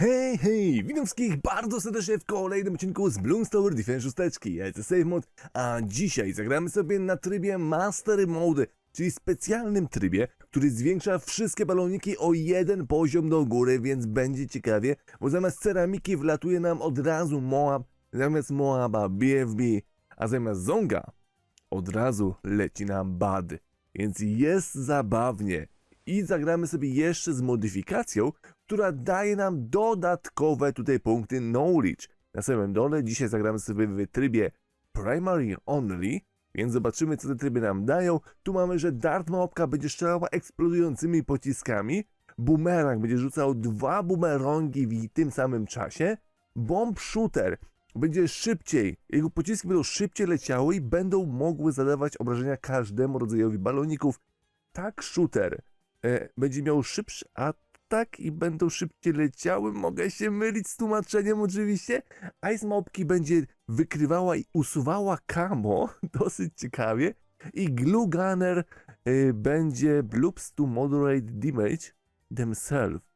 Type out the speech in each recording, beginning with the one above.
Hej, hej! Witam wszystkich bardzo serdecznie w kolejnym odcinku z Bloons Tower Defense 6. Ja jestem Save Mod, a dzisiaj zagramy sobie na trybie Master Mode, czyli specjalnym trybie, który zwiększa wszystkie baloniki o jeden poziom do góry, więc będzie ciekawie, bo zamiast ceramiki wlatuje nam od razu Moab, zamiast Moaba BFB, a zamiast Zonga od razu leci nam Bad. Więc jest zabawnie. I zagramy sobie jeszcze z modyfikacją, która daje nam dodatkowe tutaj punkty knowledge. Na samym dole dzisiaj zagramy sobie w trybie primary only, więc zobaczymy co te tryby nam dają. Tu mamy, że dart będzie strzelała eksplodującymi pociskami, boomerang będzie rzucał dwa boomerangi w tym samym czasie, bomb shooter będzie szybciej, jego pociski będą szybciej leciały i będą mogły zadawać obrażenia każdemu rodzajowi baloników. Tak shooter e, będzie miał szybszy atak i będą szybciej leciały. Mogę się mylić z tłumaczeniem oczywiście. Ice Mopki będzie wykrywała i usuwała camo, dosyć ciekawie. I Glue Gunner e, będzie bloops to moderate damage themselves.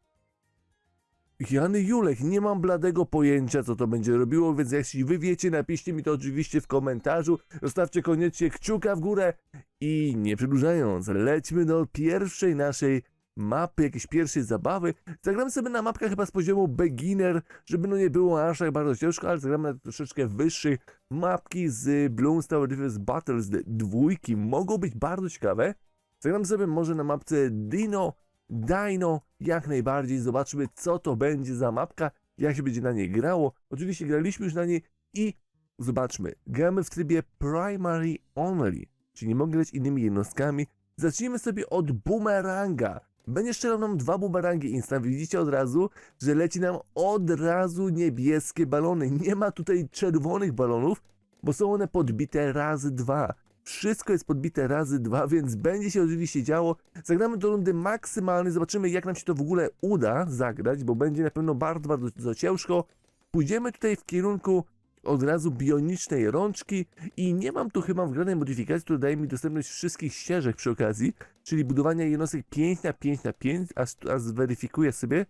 Jany Julek, nie mam bladego pojęcia, co to będzie robiło, więc jeśli wy wiecie, napiszcie mi to oczywiście w komentarzu. Zostawcie koniecznie kciuka w górę i nie przedłużając, lećmy do pierwszej naszej mapy, jakiejś pierwszej zabawy. Zagramy sobie na mapkach chyba z poziomu beginner, żeby no nie było aż tak bardzo ciężko, ale zagramy na troszeczkę wyższych. Mapki z Bloons Tower Defense Battles dwójki mogą być bardzo ciekawe. Zagramy sobie może na mapce Dino, Dino, jak najbardziej. Zobaczmy, co to będzie za mapka, jak się będzie na niej grało. Oczywiście graliśmy już na niej i zobaczmy. Gramy w trybie Primary Only, czyli nie mogę grać innymi jednostkami. Zacznijmy sobie od boomeranga. Będzie strzelał nam dwa boomerangi instant. Widzicie od razu, że leci nam od razu niebieskie balony. Nie ma tutaj czerwonych balonów, bo są one podbite razy dwa. Wszystko jest podbite razy dwa, więc będzie się oczywiście działo. Zagramy do rundy maksymalnej, zobaczymy jak nam się to w ogóle uda zagrać, bo będzie na pewno bardzo, bardzo ciężko. Pójdziemy tutaj w kierunku od razu bionicznej rączki i nie mam tu chyba wgranej modyfikacji, która daje mi dostępność wszystkich ścieżek przy okazji, czyli budowania jednostek 5 na 5 na 5, aż, aż zweryfikuję sobie.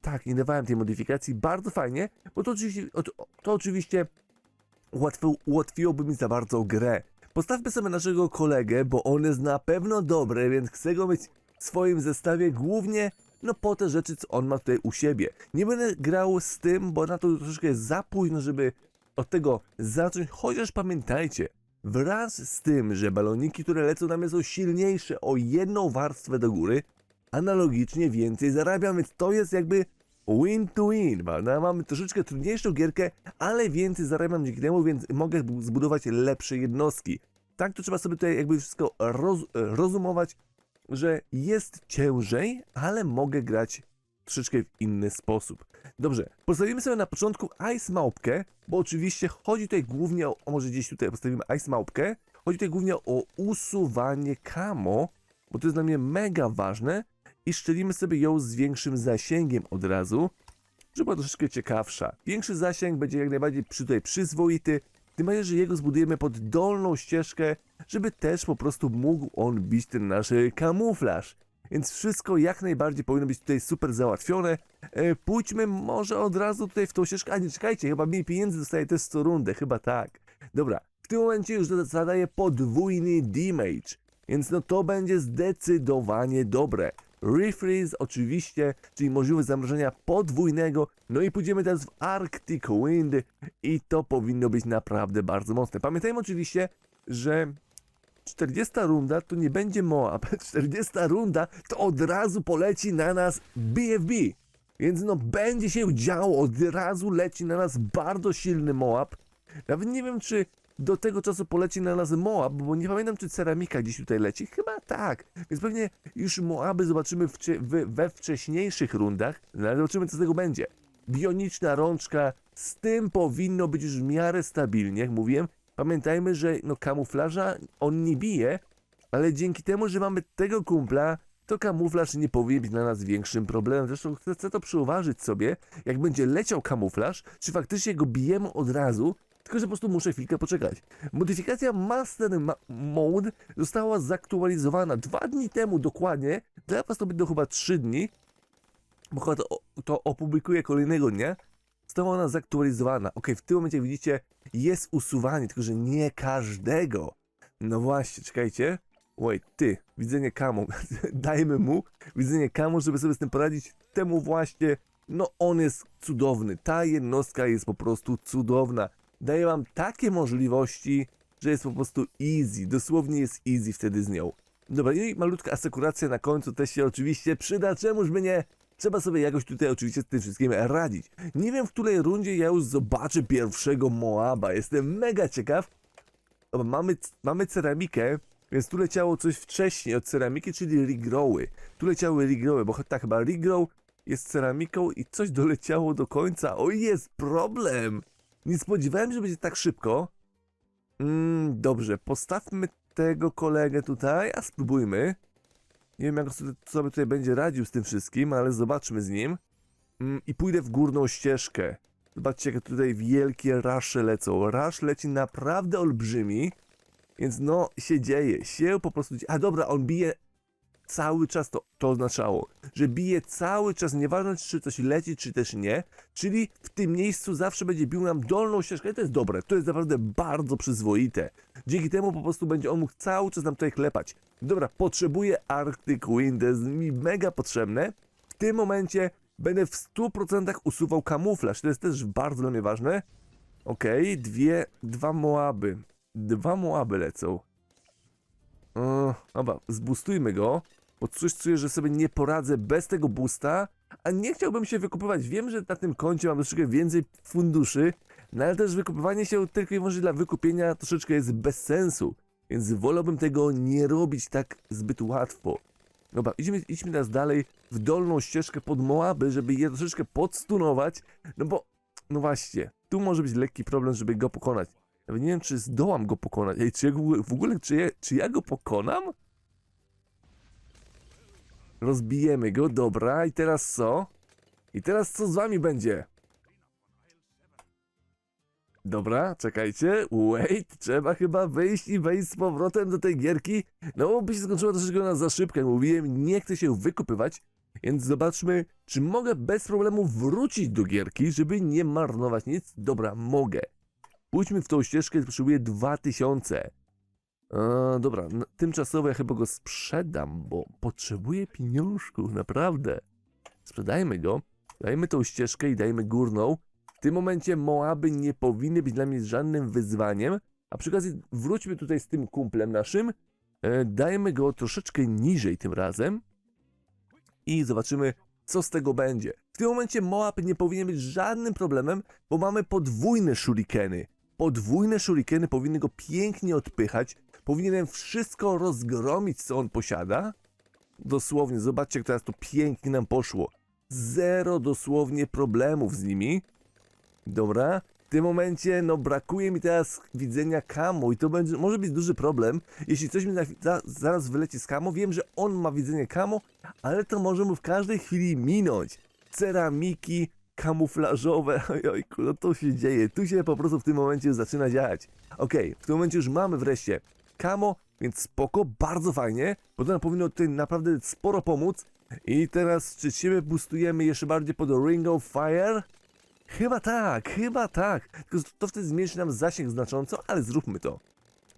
Tak, nie dawałem tej modyfikacji, bardzo fajnie, bo to oczywiście, to oczywiście ułatwił, ułatwiłoby mi za bardzo grę. Postawmy sobie naszego kolegę, bo on jest na pewno dobry, więc chcę go mieć w swoim zestawie głównie no po te rzeczy, co on ma tutaj u siebie. Nie będę grał z tym, bo na to troszeczkę jest za późno, żeby od tego zacząć, chociaż pamiętajcie, wraz z tym, że baloniki, które lecą na mnie są silniejsze o jedną warstwę do góry, analogicznie więcej zarabiam, więc to jest jakby win to win, prawda? Mamy troszeczkę trudniejszą gierkę, ale więcej zarabiam dzięki temu, więc mogę zbu- zbudować lepsze jednostki. Tak to trzeba sobie tutaj jakby wszystko roz, rozumować, że jest ciężej, ale mogę grać troszeczkę w inny sposób. Dobrze, postawimy sobie na początku Ice Małpkę, bo oczywiście chodzi tutaj głównie o, o może gdzieś tutaj postawimy Ice Małpkę, chodzi tutaj głównie o usuwanie camo, bo to jest dla mnie mega ważne i szczelimy sobie ją z większym zasięgiem od razu, żeby była troszeczkę ciekawsza. Większy zasięg będzie jak najbardziej przy, tutaj przyzwoity, tym bardziej, że jego zbudujemy pod dolną ścieżkę, żeby też po prostu mógł on bić ten nasz kamuflaż. Więc wszystko jak najbardziej powinno być tutaj super załatwione. E, pójdźmy może od razu tutaj w tą ścieżkę. A nie, czekajcie, chyba mniej pieniędzy dostaje też co rundę, chyba tak. Dobra, w tym momencie już zada- zadaję podwójny damage, więc no to będzie zdecydowanie dobre. Refreeze oczywiście, czyli możliwość zamrożenia podwójnego. No i pójdziemy teraz w Arctic Wind i to powinno być naprawdę bardzo mocne. Pamiętajmy oczywiście, że 40 runda to nie będzie Moab. 40 runda to od razu poleci na nas BFB. Więc no będzie się działo, od razu leci na nas bardzo silny Moab. Nawet nie wiem, czy do tego czasu poleci na nas Moab, bo nie pamiętam, czy ceramika gdzieś tutaj leci. Chyba tak. Więc pewnie już Moaby zobaczymy w, w, we wcześniejszych rundach. No ale zobaczymy, co z tego będzie. Bioniczna rączka, z tym powinno być już w miarę stabilnie, jak mówiłem. Pamiętajmy, że no kamuflaża on nie bije, ale dzięki temu, że mamy tego kumpla, to kamuflaż nie powinien być dla nas większym problemem. Zresztą chcę, to przyuważyć sobie, jak będzie leciał kamuflaż, czy faktycznie go bijemy od razu, tylko że po prostu muszę chwilkę poczekać. Modyfikacja Master Ma Mode została zaktualizowana dwa dni temu dokładnie, dla was to będą chyba trzy dni, bo chyba to, to opublikuję kolejnego dnia, została ona zaktualizowana. Ok, w tym momencie widzicie, jest usuwanie, tylko że nie każdego. No właśnie, czekajcie. Wait, ty, widzenie kamu. Dajmy mu widzenie kamu, żeby sobie z tym poradzić. Temu właśnie, no on jest cudowny. Ta jednostka jest po prostu cudowna. Daje wam takie możliwości, że jest po prostu easy. Dosłownie jest easy wtedy z nią. Dobra, i malutka asekuracja na końcu też się oczywiście przyda. Czemuż by nie? Trzeba sobie jakoś tutaj oczywiście z tym wszystkim radzić. Nie wiem, w której rundzie ja już zobaczę pierwszego Moaba. Jestem mega ciekaw. Mamy, mamy ceramikę, więc tu leciało coś wcześniej od ceramiki, czyli regrowy. Tu leciały regrowy, bo tak chyba regrow jest ceramiką i coś doleciało do końca. O, jest problem! Nie spodziewałem się, że będzie tak szybko. Mm, dobrze, postawmy tego kolegę tutaj, a spróbujmy. Nie wiem, jak sobie, tutaj będzie radził z tym wszystkim, ale zobaczmy z nim. Mm, I pójdę w górną ścieżkę. Zobaczcie, jak tutaj wielkie rasze lecą. Rasz leci naprawdę olbrzymi, więc no, się dzieje, się po prostu dzieje. A dobra, on bije cały czas, to, to oznaczało, że bije cały czas, nieważne czy coś leci, czy też nie, czyli w tym miejscu zawsze będzie bił nam dolną ścieżkę i to jest dobre, to jest naprawdę bardzo przyzwoite. Dzięki temu po prostu będzie on mógł cały czas nam tutaj klepać. Dobra, potrzebuję Arctic Wind, jest mi mega potrzebne. W tym momencie będę w 100% usuwał kamuflaż, to jest też bardzo dla mnie ważne. Okej, dwie, dwa Moaby. Dwa Moaby lecą. Dobra, zbustujmy go, bo coś czuję, że sobie nie poradzę bez tego boosta, a nie chciałbym się wykupywać. Wiem, że na tym koncie mam troszeczkę więcej funduszy, no ale też wykupywanie się tylko i wyłącznie dla wykupienia troszeczkę jest bez sensu, więc wolałbym tego nie robić tak zbyt łatwo. Dobra, idźmy, idźmy teraz dalej w dolną ścieżkę pod Moaby, żeby je troszeczkę podstunować, no bo, no właśnie, tu może być lekki problem, żeby go pokonać. Nawet nie wiem, czy zdołam go pokonać. Ej, czy ja w ogóle, czy ja, czy ja go pokonam? Rozbijemy go, dobra, i teraz co? I teraz co z wami będzie? Dobra, czekajcie, wait, trzeba chyba wyjść i wejść z powrotem do tej gierki, no bo by się skończyła troszeczkę na za szybko, jak mówiłem, nie chcę się wykupywać, więc zobaczmy, czy mogę bez problemu wrócić do gierki, żeby nie marnować nic. Dobra, mogę. Pójdźmy w tą ścieżkę, potrzebuję 2000. Dobra, n- tymczasowo ja chyba go sprzedam, bo potrzebuję pieniążków, naprawdę. Sprzedajmy go, dajmy tą ścieżkę i dajmy górną. W tym momencie Moaby nie powinny być dla mnie żadnym wyzwaniem, a przy okazji wróćmy tutaj z tym kumplem naszym, e, dajmy go troszeczkę niżej tym razem i zobaczymy, co z tego będzie. W tym momencie Moab nie powinien być żadnym problemem, bo mamy podwójne shurikeny. Podwójne shurikeny powinny go pięknie odpychać. Powinienem wszystko rozgromić, co on posiada. Dosłownie, zobaczcie, jak teraz to pięknie nam poszło. Zero dosłownie problemów z nimi. Dobra. W tym momencie, no brakuje mi teraz widzenia Kamo i to będzie, może być duży problem. Jeśli coś mi za, za, zaraz wyleci z Kamo, wiem, że on ma widzenie Kamo, ale to może mu w każdej chwili minąć. Ceramiki kamuflażowe, ojojku, no to się dzieje. Tu się po prostu w tym momencie zaczyna dziać. Okej, w tym momencie już mamy wreszcie Kamo, więc spoko, bardzo fajnie, bo to nam powinno tutaj naprawdę sporo pomóc. I teraz czy siebie boostujemy jeszcze bardziej pod Ring of Fire? Chyba tak, chyba tak. Tylko to wtedy zmniejszy nam zasięg znacząco, ale zróbmy to.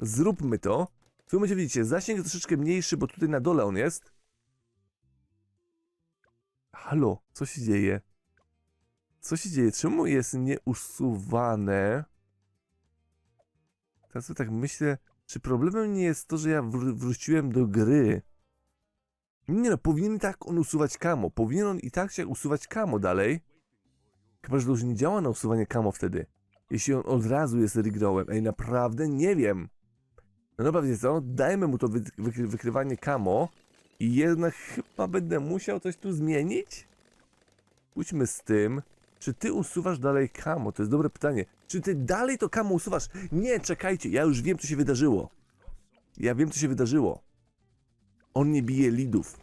Zróbmy to. W tym momencie widzicie, zasięg jest troszeczkę mniejszy, bo tutaj na dole on jest. Halo, co się dzieje? Co się dzieje? Czemu jest nieusuwane? Teraz tak myślę, czy problemem nie jest to, że ja wr- wróciłem do gry? Nie no, powinien i tak on usuwać kamo. Powinien on i tak się usuwać kamo dalej. Chyba, że to już nie działa na usuwanie kamo wtedy. Jeśli on od razu jest regrowem. Ej, naprawdę nie wiem. No dobra, co? Dajmy mu to wy wy wykrywanie kamo. I jednak chyba będę musiał coś tu zmienić? Pójdźmy z tym. Czy ty usuwasz dalej kamo? To jest dobre pytanie. Czy ty dalej to kamo usuwasz? Nie, czekajcie, ja już wiem, co się wydarzyło. Ja wiem, co się wydarzyło. On nie bije lidów.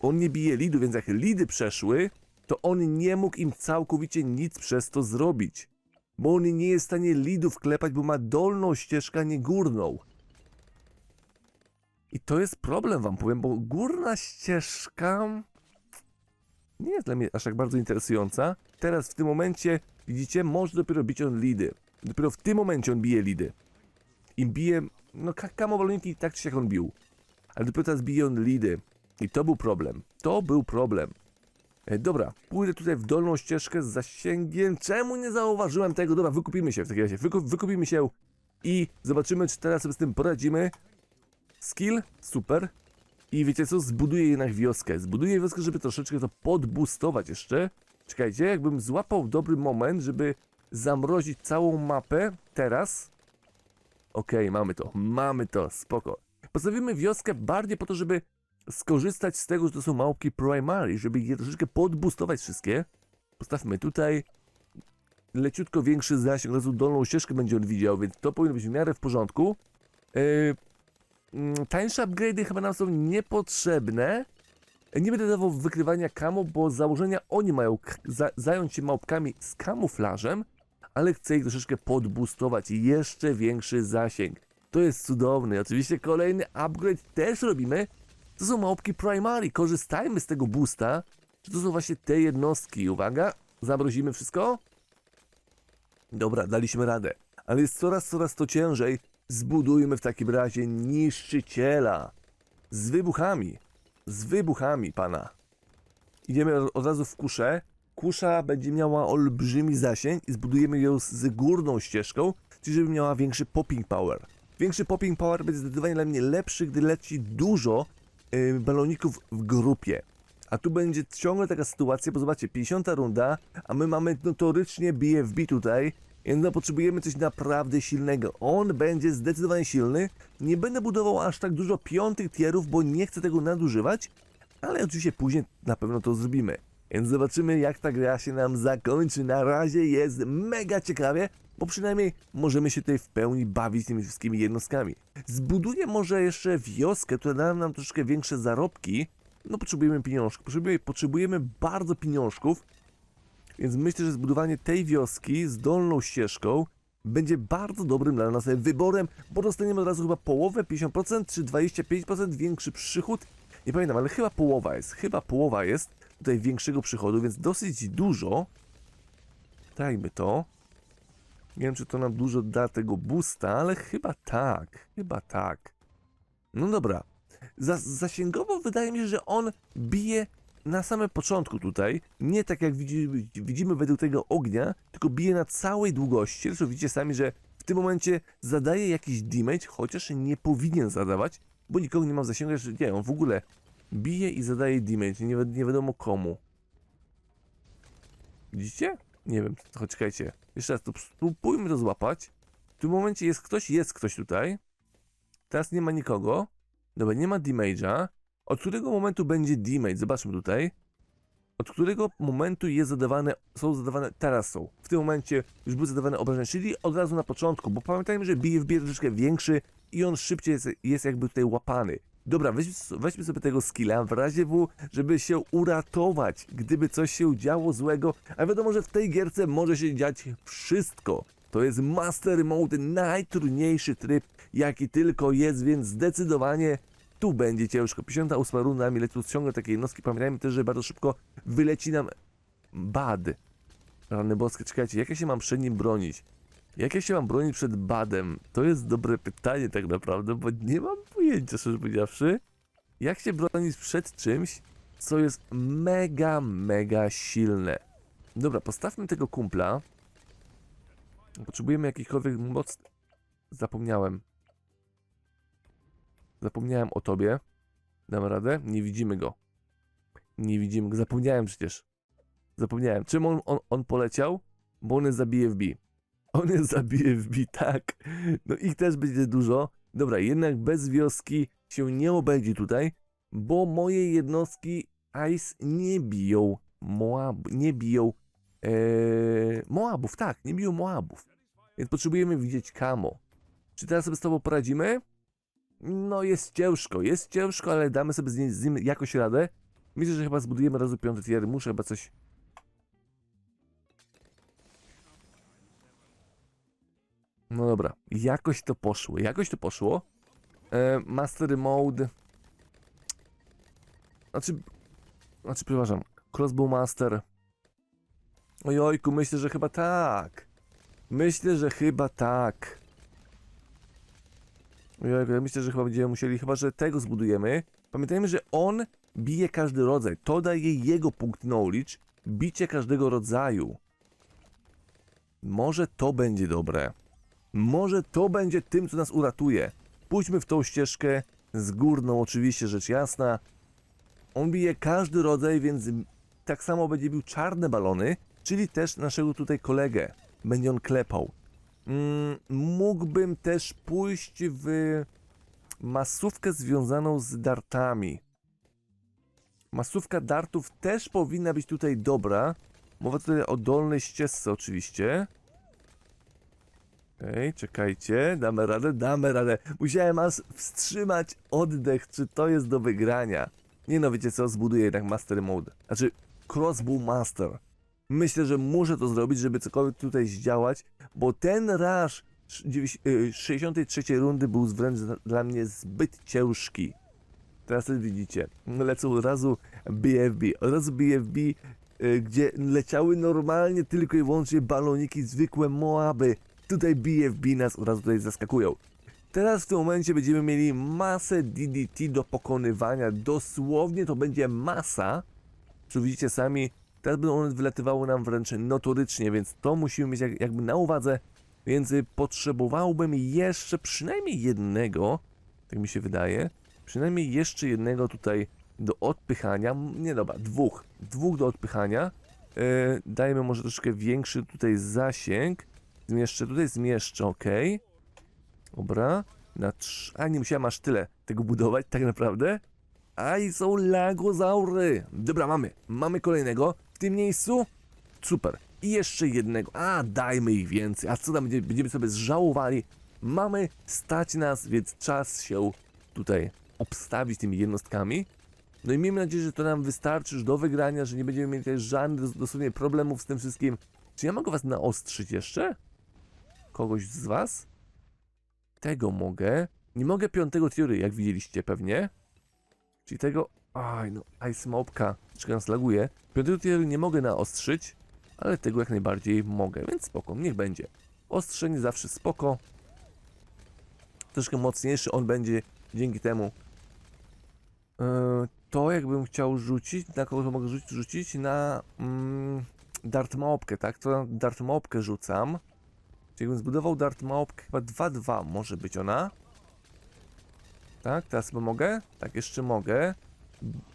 On nie bije lidów, więc jak lidy przeszły, to on nie mógł im całkowicie nic przez to zrobić. Bo on nie jest w stanie lidów klepać, bo ma dolną ścieżkę, a nie górną. I to jest problem, wam powiem, bo górna ścieżka nie jest dla mnie aż tak bardzo interesująca. Teraz w tym momencie, widzicie, może dopiero bić on lidy. Dopiero w tym momencie on bije lidy. I bije, no ka- kamowolniki tak czy siak on bił. Ale dopiero teraz bije on lidy. I to był problem. To był problem. E, dobra, pójdę tutaj w dolną ścieżkę z zasięgiem. Czemu nie zauważyłem tego? Dobra, wykupimy się w takim razie. Wyku wykupimy się i zobaczymy, czy teraz sobie z tym poradzimy. Skill, super. I wiecie co? Zbuduję jednak wioskę. Zbuduję wioskę, żeby troszeczkę to podbustować jeszcze. Czekajcie, jakbym złapał dobry moment, żeby zamrozić całą mapę teraz. Okej, mamy to, mamy to, spoko. Postawimy wioskę bardziej po to, żeby skorzystać z tego, że to są małpki primary, żeby je troszeczkę podbustować wszystkie. Postawmy tutaj leciutko większy zasięg, od razu dolną ścieżkę będzie on widział, więc to powinno być w miarę w porządku. Yy, tańsze upgrade'y chyba nam są niepotrzebne. Nie będę dawał wykrywania kamo, bo z założenia oni mają za zająć się małpkami z kamuflażem, ale chcę ich troszeczkę podbustować jeszcze większy zasięg. To jest cudowne. Oczywiście kolejny upgrade też robimy. To są małpki primary. Korzystajmy z tego boosta. To są właśnie te jednostki? Uwaga, zamrozimy wszystko. Dobra, daliśmy radę. Ale jest coraz, coraz to ciężej. Zbudujmy w takim razie niszczyciela. Z wybuchami. Z wybuchami, pana. Idziemy od- razu w kuszę. Kusza będzie miała olbrzymi zasięg i zbudujemy ją z- górną ścieżką, czyli żeby miała większy popping power. Większy popping power będzie zdecydowanie dla mnie lepszy, gdy leci dużo yy, baloników w grupie. A tu będzie ciągle taka sytuacja, bo zobaczcie, 50 runda, a my mamy notorycznie BFB tutaj, no potrzebujemy coś naprawdę silnego. On będzie zdecydowanie silny. Nie będę budował aż tak dużo piątych tierów, bo nie chcę tego nadużywać, ale oczywiście później na pewno to zrobimy. Więc zobaczymy, jak ta gra się nam zakończy. Na razie jest mega ciekawie, bo przynajmniej możemy się tutaj w pełni bawić tymi wszystkimi jednostkami. Zbuduję może jeszcze wioskę, która da nam troszkę większe zarobki. No potrzebujemy pieniążków, potrzebujemy, potrzebujemy bardzo pieniążków, więc myślę, że zbudowanie tej wioski z dolną ścieżką będzie bardzo dobrym dla nas wyborem, bo dostaniemy od razu chyba połowę, 50% czy 25% większy przychód. Nie pamiętam, ale chyba połowa jest, chyba połowa jest tutaj większego przychodu, więc dosyć dużo. Dajmy to. Nie wiem, czy to nam dużo da tego boosta, ale chyba tak, chyba tak. No dobra. Za, zasięgowo wydaje mi się, że on bije na samym początku tutaj, nie tak jak widzimy, widzimy według tego ognia, tylko bije na całej długości. Zresztą widzicie sami, że w tym momencie zadaje jakiś damage, chociaż nie powinien zadawać, bo nikogo nie ma w zasięgu, że nie, on w ogóle bije i zadaje damage, nie, wi- nie wiadomo komu. Widzicie? Nie wiem, to czekajcie. Jeszcze raz, to spróbujmy to złapać. W tym momencie jest ktoś, jest ktoś tutaj. Teraz nie ma nikogo. Dobra, nie ma damage'a. Od którego momentu będzie damage? Zobaczmy tutaj. Od którego momentu jest zadawane, są zadawane, teraz są. W tym momencie już były zadawane obrażenia, czyli od razu na początku, bo pamiętajmy, że BFB jest troszeczkę większy i on szybciej jest, jest jakby tutaj łapany. Dobra, weźmy, weźmy sobie tego skilla w razie W, żeby się uratować, gdyby coś się działo złego, a wiadomo, że w tej gierce może się dziać wszystko. To jest Master Mode, najtrudniejszy tryb, jaki tylko jest, więc zdecydowanie tu będzie ciężko. 58 runda, mi lecą ciągle takie jednostki. Pamiętajmy też, że bardzo szybko wyleci nam bad. Rany boskie, czekajcie, jak ja się mam przed nim bronić? Jak ja się mam bronić przed badem? To jest dobre pytanie tak naprawdę, bo nie mam pojęcia, szczerze powiedziawszy. Jak się bronić przed czymś, co jest mega, mega silne? Dobra, postawmy tego kumpla. Potrzebujemy jakichkolwiek moc... Zapomniałem. Zapomniałem o tobie. Dam radę? Nie widzimy go. Nie widzimy go. Zapomniałem przecież. Zapomniałem. Czym on, on, on poleciał? Bo on jest za BFB. On jest za BFB, tak. No ich też będzie dużo. Dobra, jednak bez wioski się nie obędzie tutaj, bo moje jednostki Ice nie biją Moab, nie biją ee, Moabów, tak, nie biją Moabów. Więc potrzebujemy widzieć Kamo. Czy teraz sobie z tobą poradzimy? No jest ciężko, jest ciężko, ale damy sobie z nim, z nim jakoś radę. Myślę, że chyba zbudujemy razu piąty tier. Muszę chyba coś... No dobra, jakoś to poszło, jakoś to poszło. E, master mode... Znaczy... Znaczy, przepraszam. Crossbow Master. Ojojku, myślę, że chyba tak. Myślę, że chyba tak. Ja myślę, że chyba będziemy musieli, chyba że tego zbudujemy. Pamiętajmy, że on bije każdy rodzaj. To daje jego punkt knowledge. Bicie każdego rodzaju. Może to będzie dobre. Może to będzie tym, co nas uratuje. Pójdźmy w tą ścieżkę z górną, oczywiście, rzecz jasna. On bije każdy rodzaj, więc tak samo będzie bił czarne balony, czyli też naszego tutaj kolegę. Będzie on klepał. Mm, mógłbym też pójść w masówkę związaną z dartami. Masówka dartów też powinna być tutaj dobra. Mowa tutaj o dolnej ścieżce oczywiście. Ej, czekajcie, damy radę, damy radę. Musiałem aż wstrzymać oddech, czy to jest do wygrania. Nie no, wiecie co, zbuduję jednak Master Mode. Znaczy, Crossbow Master. Myślę, że muszę to zrobić, żeby cokolwiek tutaj zdziałać, bo ten sz- dziewięć- y, 63 rundy był wręcz dla- mnie zbyt ciężki. Teraz też widzicie, lecą od razu BFB, od razu BFB, y, gdzie leciały normalnie tylko i wyłącznie baloniki, zwykłe Moaby. Tutaj BFB nas od razu tutaj zaskakują. Teraz w tym momencie będziemy mieli masę DDT do pokonywania. Dosłownie to będzie masa. Co widzicie sami, teraz będą one wylatywały nam wręcz notorycznie, więc to musimy mieć jak, jakby na uwadze. Więc y, potrzebowałbym jeszcze przynajmniej jednego, tak mi się wydaje, przynajmniej jeszcze jednego tutaj do odpychania. Nie dobra, dwóch. Dwóch do odpychania. Yy, dajmy może troszkę większy tutaj zasięg. Zmieszczę, tutaj zmieszczę, ok. Dobra. Na trz... A nie musiałem aż tyle tego budować, tak naprawdę. A i są lagozaury. Dobra, mamy. Mamy kolejnego tym miejscu. Super. I jeszcze jednego. A, dajmy ich więcej. A co tam będzie, będziemy sobie zżałowali? Mamy stać nas, więc czas się tutaj obstawić tymi jednostkami. No i miejmy nadzieję, że to nam wystarczy już do wygrania, że nie będziemy mieli tutaj żadnych dos- dosłownie problemów z tym wszystkim. Czy ja mogę was naostrzyć jeszcze? Kogoś z was? Tego mogę. Nie mogę piątego tiory, jak widzieliście pewnie. Czyli tego... Aj, no, Ice Mopka. Troszkę nas laguje. Piątego tiory nie mogę naostrzyć, ale tego jak najbardziej mogę, więc spoko, niech będzie. Ostrzenie zawsze spoko. Troszkę mocniejszy on będzie dzięki temu. Eee, to jakbym chciał rzucić, na kogo to mogę rzucić? Rzucić na mm, Dart Małpkę, tak? To na Dart Małpkę rzucam. Czyli jakbym zbudował Dart Małpkę, chyba 2-2 może być ona. Tak, teraz chyba mogę? Tak, jeszcze mogę.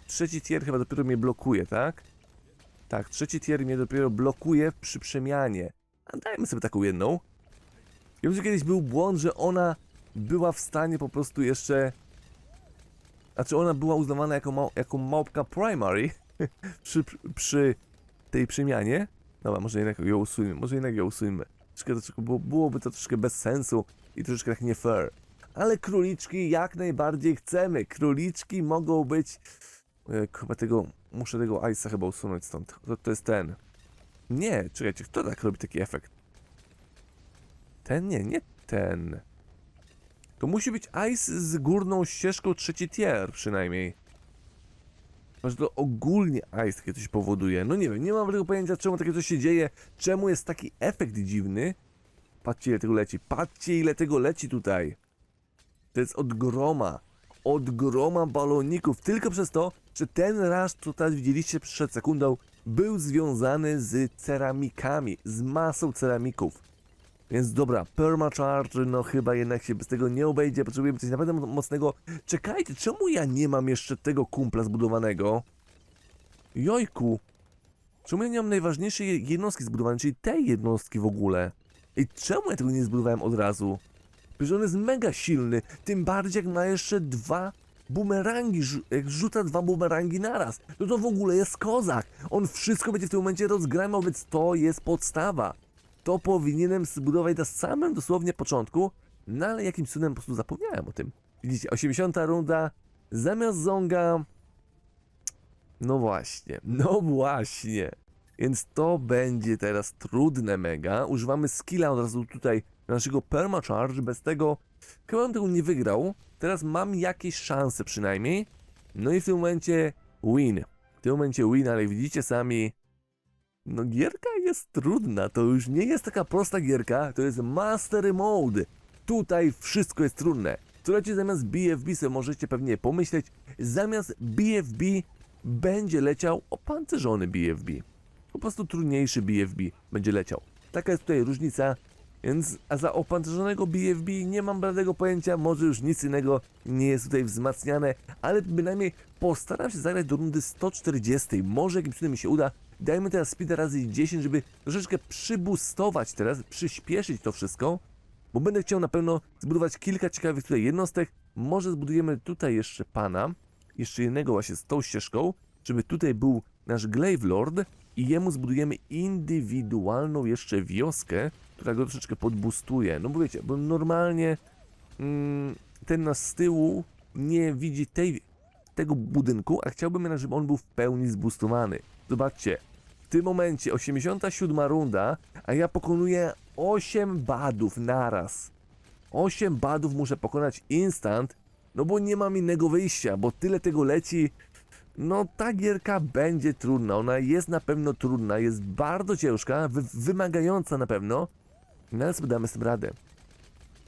Trzeci tier chyba dopiero mnie blokuje, tak? Tak, trzeci tier mnie dopiero blokuje przy przemianie. A dajmy sobie taką jedną. Ja wiem, że kiedyś był błąd, że ona była w stanie po prostu jeszcze... Znaczy ona była uznawana jako, mał, jako małpka primary przy, przy tej przemianie. Dobra, może jednak ją usuńmy, może jednak ją usuńmy. Troszkę, troszkę, było, byłoby to troszkę bez sensu i troszeczkę tak nie fair. Ale króliczki jak najbardziej chcemy. Króliczki mogą być... E, chyba tego... Muszę tego Ice'a chyba usunąć stąd. To, to jest ten. Nie, czekajcie, kto tak robi taki efekt? Ten? Nie, nie ten. To musi być Ice z górną ścieżką trzeci tier przynajmniej. Chyba, że to ogólnie Ice takie coś powoduje. No nie wiem, nie mam tego pojęcia czemu takie coś się dzieje. Czemu jest taki efekt dziwny. Patrzcie ile tego leci. Patrzcie ile tego leci tutaj. To jest od groma. Od groma baloników. Tylko przez to, że ten rush, co teraz widzieliście przed sekundą, był związany z ceramikami, z masą ceramików. Więc dobra, permacharge, no chyba jednak się bez tego nie obejdzie, potrzebujemy coś naprawdę mo- mocnego. Czekajcie, czemu ja nie mam jeszcze tego kumpla zbudowanego? Jojku, czemu ja nie mam najważniejszej je- jednostki zbudowanej, czyli tej jednostki w ogóle? I czemu ja tego nie zbudowałem od razu? Przecież on jest mega silny, tym bardziej jak ma jeszcze dwa bumerangi, jak rzuca dwa bumerangi naraz, no to w ogóle jest kozak. On wszystko będzie w tym momencie rozgramał, więc to jest podstawa. To powinienem zbudować na samym dosłownie początku, no ale jakimś cudem po prostu zapomniałem o tym. Widzicie, 80 runda, zamiast zonga... No właśnie, no właśnie. Więc to będzie teraz trudne mega. Używamy skilla od razu tutaj naszego permacharge. Bez tego chyba bym tego nie wygrał. Teraz mam jakieś szanse przynajmniej. No i w tym momencie win. W tym momencie win, ale widzicie sami, no gierka jest trudna, to już nie jest taka prosta gierka, to jest Mastery Mode. Tutaj wszystko jest trudne. Słuchajcie, zamiast BFB sobie możecie pewnie pomyśleć, zamiast BFB będzie leciał opancerzony BFB. Po prostu trudniejszy BFB będzie leciał. Taka jest tutaj różnica, więc a za opancerzonego BFB nie mam bladego pojęcia, może już nic innego nie jest tutaj wzmacniane, ale bynajmniej postaram się zagrać do rundy 140, może jakimś cudem mi się uda. Dajmy teraz speeda razy 10, żeby troszeczkę przybustować teraz, przyspieszyć to wszystko, bo będę chciał na pewno zbudować kilka ciekawych tutaj jednostek. Może zbudujemy tutaj jeszcze pana, jeszcze jednego właśnie z tą ścieżką, żeby tutaj był nasz Glaive Lord i jemu zbudujemy indywidualną jeszcze wioskę, która go troszeczkę podbustuje. No bo wiecie, bo normalnie mm, ten nas z tyłu nie widzi tej, tego budynku, a chciałbym jednak, żeby on był w pełni zbustowany. Zobaczcie, w tym momencie 87 runda, a ja pokonuję 8 badów naraz. 8 badów muszę pokonać instant, no bo nie mam innego wyjścia, bo tyle tego leci. No ta gierka będzie trudna, ona jest na pewno trudna, jest bardzo ciężka, wy wymagająca na pewno, no ale sobie damy z tym radę.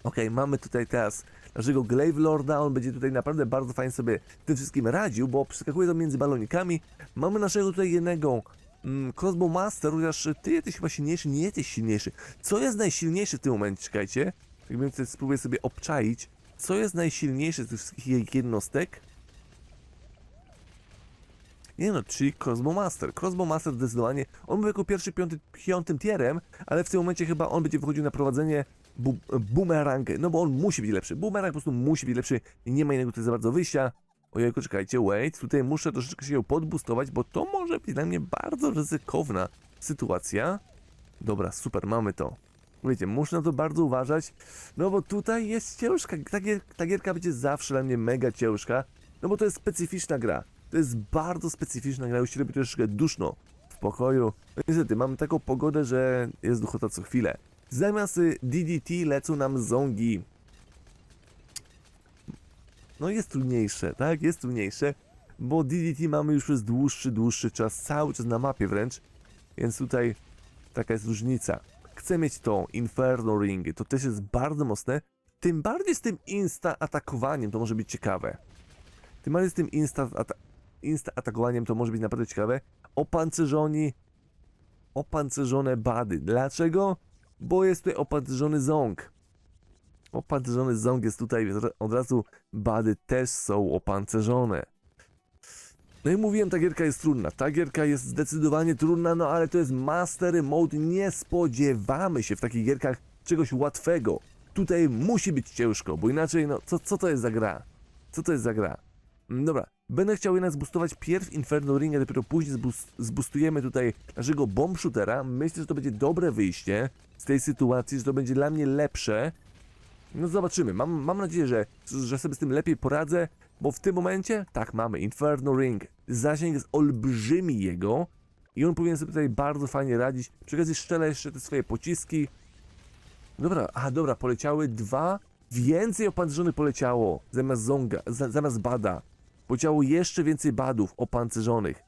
Okej, mamy tutaj teraz naszego Glaive Lorda, on będzie tutaj naprawdę bardzo fajnie sobie tym wszystkim radził, bo przeskakuje to między balonikami. Mamy naszego tutaj jednego mm, Crossbow Master, chociaż ty jesteś chyba silniejszy, nie jesteś silniejszy. Co jest najsilniejszy w tym momencie, czekajcie? Jakbym tutaj spróbuję sobie obczaić, co jest najsilniejszy z tych wszystkich jednostek? Nie no, czyli Crossbow Master. Crossbow Master zdecydowanie, on był jako pierwszy piąty, piątym tierem, ale w tym momencie chyba on będzie wychodził na prowadzenie bu Boomerang, no bo on musi być lepszy. Boomerang po prostu musi być lepszy i nie ma innego tutaj za bardzo wyjścia. Ojejku, czekajcie, wait, tutaj muszę troszeczkę się podbustować, bo to może być dla mnie bardzo ryzykowna sytuacja. Dobra, super, mamy to. Wiecie, muszę na to bardzo uważać, no bo tutaj jest ciężka, ta, gier, ta gierka będzie zawsze dla mnie mega ciężka, no bo to jest specyficzna gra. To jest bardzo specyficzna gra, już się robi troszeczkę duszno w pokoju. No niestety, mamy taką pogodę, że jest duchota co chwilę. Zamiast y, DDT lecą nam zongi. No jest trudniejsze, tak? Jest trudniejsze, bo DDT mamy już przez dłuższy, dłuższy czas, cały czas na mapie wręcz, więc tutaj taka jest różnica. Chcę mieć to Inferno Ring, to też jest bardzo mocne, tym bardziej z tym insta atakowaniem to może być ciekawe. Tym bardziej z tym insta, ata insta atakowaniem to może być naprawdę ciekawe. Opancerzoni, opancerzone bady. Dlaczego? Bo jest tutaj opancerzony ząg. Opancerzony ząg jest tutaj, więc od razu bady też są opancerzone. No i mówiłem, ta gierka jest trudna. Ta gierka jest zdecydowanie trudna, no ale to jest Mastery Mode. Nie spodziewamy się w takich gierkach czegoś łatwego. Tutaj musi być ciężko, bo inaczej, no co, co to jest za gra? Co to jest za gra? Mm, Dobra, będę chciał jednak zbustować pierw Inferno Ring, a dopiero później zbus- zbustujemy tutaj naszego bomb shootera. Myślę, że to będzie dobre wyjście z tej sytuacji, że to będzie dla mnie lepsze. No zobaczymy, mam, mam nadzieję, że, że sobie z tym lepiej poradzę, bo w tym momencie, tak mamy, Inferno Ring. Zasięg jest olbrzymi jego i on powinien sobie tutaj bardzo fajnie radzić. Przy okazji szczela jeszcze te swoje pociski. Dobra, a dobra, poleciały dwa. Więcej opancerzonych poleciało zamiast zonga, za, zamiast bada. Poleciało jeszcze więcej badów opancerzonych.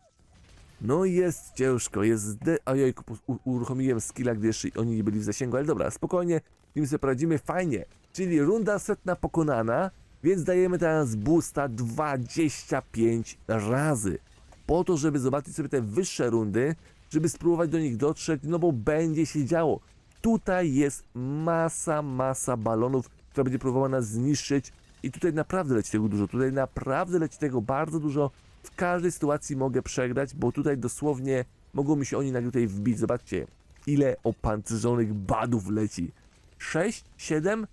No jest ciężko, jest zde... Ojejku, uruchomiłem skilla, gdy jeszcze oni byli w zasięgu, ale dobra, spokojnie, nim sobie poradzimy, fajnie. Czyli runda setna pokonana, więc dajemy teraz boosta 25 razy. Po to, żeby zobaczyć sobie te wyższe rundy, żeby spróbować do nich dotrzeć, no bo będzie się działo. Tutaj jest masa, masa balonów, która będzie próbowała nas zniszczyć i tutaj naprawdę leci tego dużo, tutaj naprawdę leci tego bardzo dużo. W każdej sytuacji mogę przegrać, bo tutaj dosłownie mogą mi się oni nagle tutaj wbić. Zobaczcie, ile opancerzonych badów leci. 6, 7,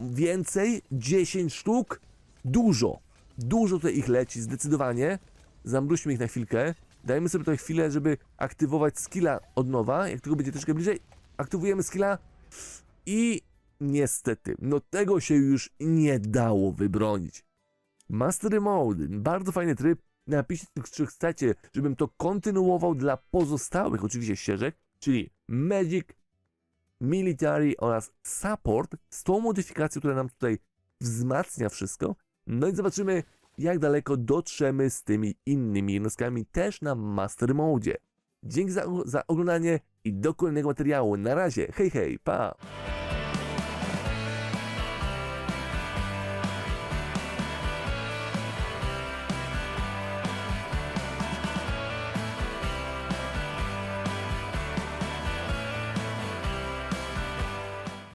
więcej, 10 sztuk. Dużo, dużo tutaj ich leci, zdecydowanie. Zamruźmy ich na chwilkę. Dajmy sobie tutaj chwilę, żeby aktywować skilla od nowa. Jak tylko będzie troszkę bliżej, aktywujemy skilla i niestety, no tego się już nie dało wybronić. Mastery Mode, bardzo fajny tryb. Napiszcie, czy chcecie, żebym to kontynuował dla pozostałych oczywiście ścieżek, czyli Magic, Military oraz Support z tą modyfikacją, która nam tutaj wzmacnia wszystko. No i zobaczymy, jak daleko dotrzemy z tymi innymi jednostkami też na Master Mode. Dzięki za, za oglądanie i do kolejnego materiału. Na razie, hej hej, pa!